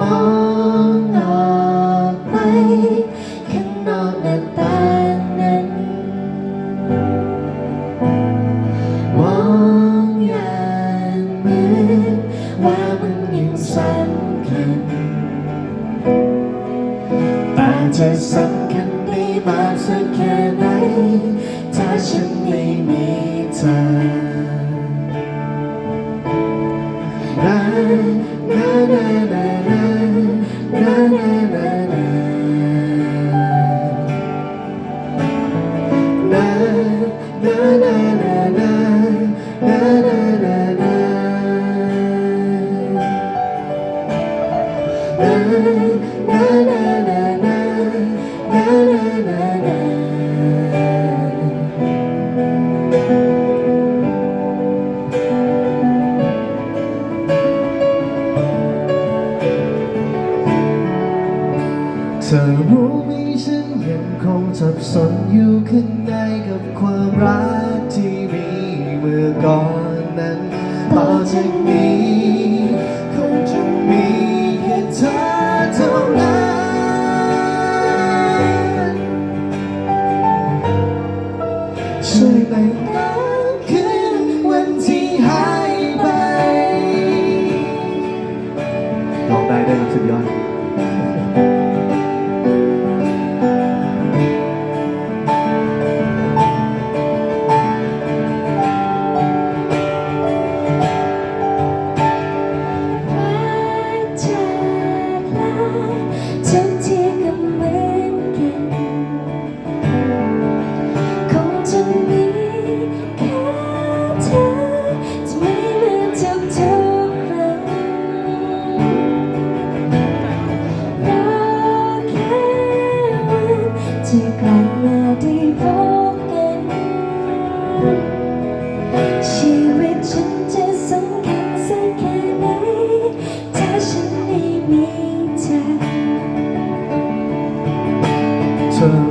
มองออกไปข้างนอกหน้าต่างนั้น มองอย่างมือนว่ามันยังสำคัญแต่จะสำคัญได้มากสักแค่ไหน ถ้าฉันไม่มีเธอ ธอรู้ไหมฉันยังคงสับสนอยู่ข้างในกับความรักที่มีเมื่อก่อนนั้นต่อจากนี้คงจะมีแค่เธอเท่านั้น ช่วยแบ่งปันคืนวันที่หายไปลองได้ได้ครับสุดยอด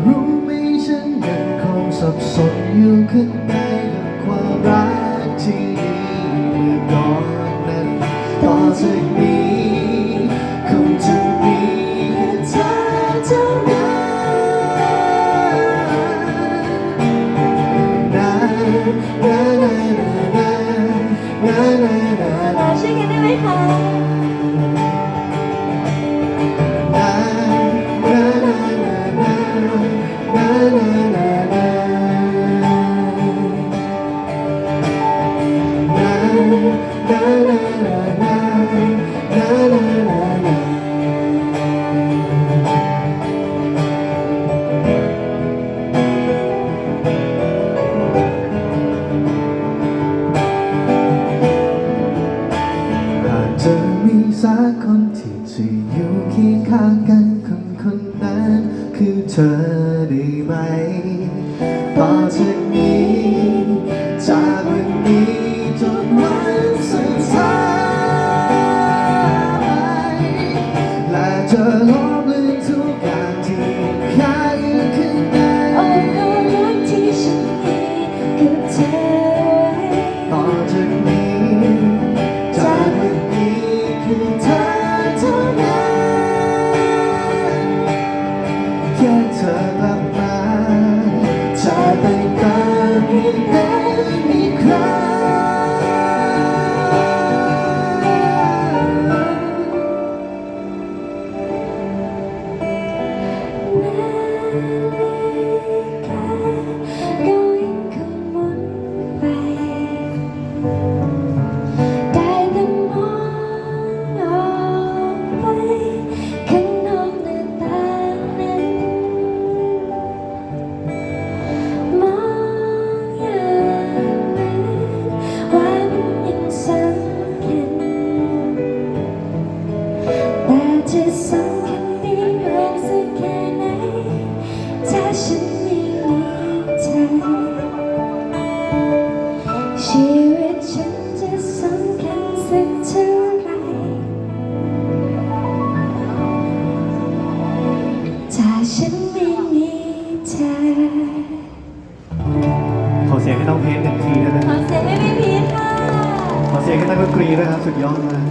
รู้ไหมฉันยังคงสับสนอยู่ข้างในกับความรักที่มีเมื่อก่อนนั้นต่อจากนี้คงจะมีแค่เธอเท่านั้นนะนะนะนะนะนะนะช่วยกันได้ไหมคะ ได้ไหมพอจะ Bye. ชีวิตฉันจะสำคัญสักเท่าไหรถ้าฉันไม่มีเธอ ขอเสียงให้น้องเพชรหนึ่งทีได้ไหมขอเสียงให้พี่พีทค่ะ ขอเสียงให้นักดนตรีด้วยครับ สุดยอดมาก